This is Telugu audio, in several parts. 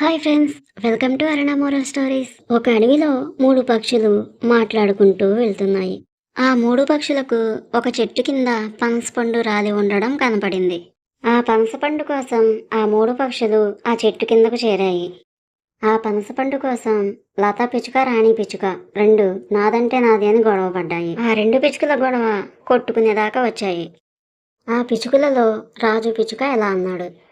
Hi friends welcome to Aruna moral stories. ఒక అడవిలో మూడు పక్షులు మాట్లాడుకుంటూ వెళ్తున్నాయి. ఆ మూడు పక్షులకు ఒక చెట్టు కింద పనసపండు రాలి ఉండడం కనపడింది. ఆ పనసపండు కోసం ఆ మూడు పక్షులు ఆ చెట్టు కిందకు చేరాయి. ఆ పనసపండు కోసం లతా పిచ్చుక రాణి పిచ్చుక రెండు నాదంటే నాది అని గొడవ పడ్డాయి. ఆ రెండు పిచ్చుకల గొడవ కొట్టుకునేదాకా వచ్చాయి. ఆ పిచ్చుకలలో రాజు పిచ్చుక ఎలా అన్నాడు?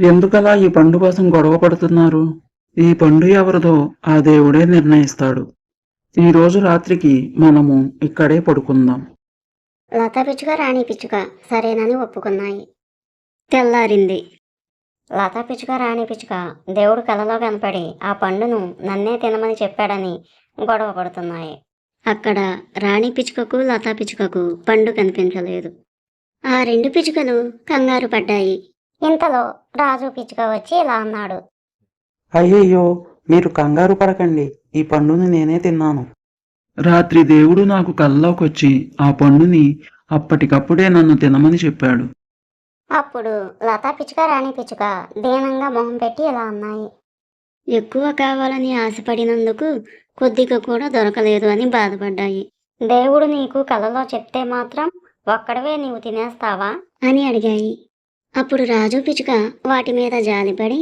ఎందుకలా ఈ పండు కోసం గొడవ పడుతున్నారు? ఈ పండు ఎవరిదో ఆ దేవుడే నిర్ణయిస్తాడు. ఈ రోజు రాత్రికి మనము ఇక్కడే పడుకుందాం. లతా పిచ్చుక రాణి పిచ్చుక సరేనని ఒప్పుకున్నాయి. తెల్లారింది. లతా పిచ్చుక రాణి పిచ్చుక దేవుడు కలలో కనపడి ఆ పండును నన్నే తినమని చెప్పాడని గొడవ పడుతున్నాయి. అక్కడ రాణి పిచ్చుకకు లతా పిచ్చుకకు పండు కనిపించలేదు. ఆ రెండు పిచ్చుకలు కంగారు పడ్డాయి. ఇంతలో రాజు పిచ్చుక వచ్చి ఇలా అన్నాడు. అయ్యయ్యో మీరు కంగారు పడకండి. ఈ పండుని నేనే తిన్నాను. రాత్రి దేవుడు నాకు కల్లోకొచ్చి ఆ పండుని అప్పటికప్పుడే నన్ను తినమని చెప్పాడు. అప్పుడు లతా పిచ్చుక రాణి పిచ్చుక దీనంగా మొహం పెట్టి ఇలా అన్నాయి. ఎక్కువ కావాలని ఆశపడినందుకు కొద్దిగా కూడా దొరకలేదు అని బాధపడ్డాయి. దేవుడు నీకు కలలో చెప్తే మాత్రం ఒక్కడవే నీవు తినేస్తావా? అని అడిగాయి. అప్పుడు రాజు పిచ్చుక వాటి మీద జాలిపడి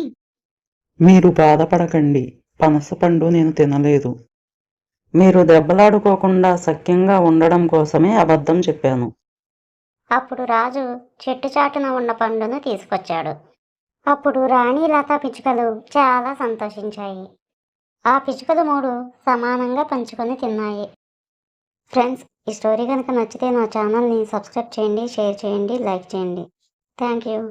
మీరు బాధపడకండి పనస పండు నేను తినలేదు. మీరు దెబ్బలాడుకోకుండా సఖ్యంగా ఉండడం కోసమే అబద్ధం చెప్పాను. అప్పుడు రాజు చెట్టు చాటున ఉన్న పండును తీసుకొచ్చాడు. అప్పుడు రాణి లతా పిచ్చుకలు చాలా సంతోషించాయి. ఆ పిచ్చుకలు మూడు సమానంగా పంచుకొని తిన్నాయి. ఫ్రెండ్స్ ఈ స్టోరీ కనుక నచ్చితే నా ఛానల్ని సబ్స్క్రైబ్ చేయండి షేర్ చేయండి లైక్ చేయండి. Thank you.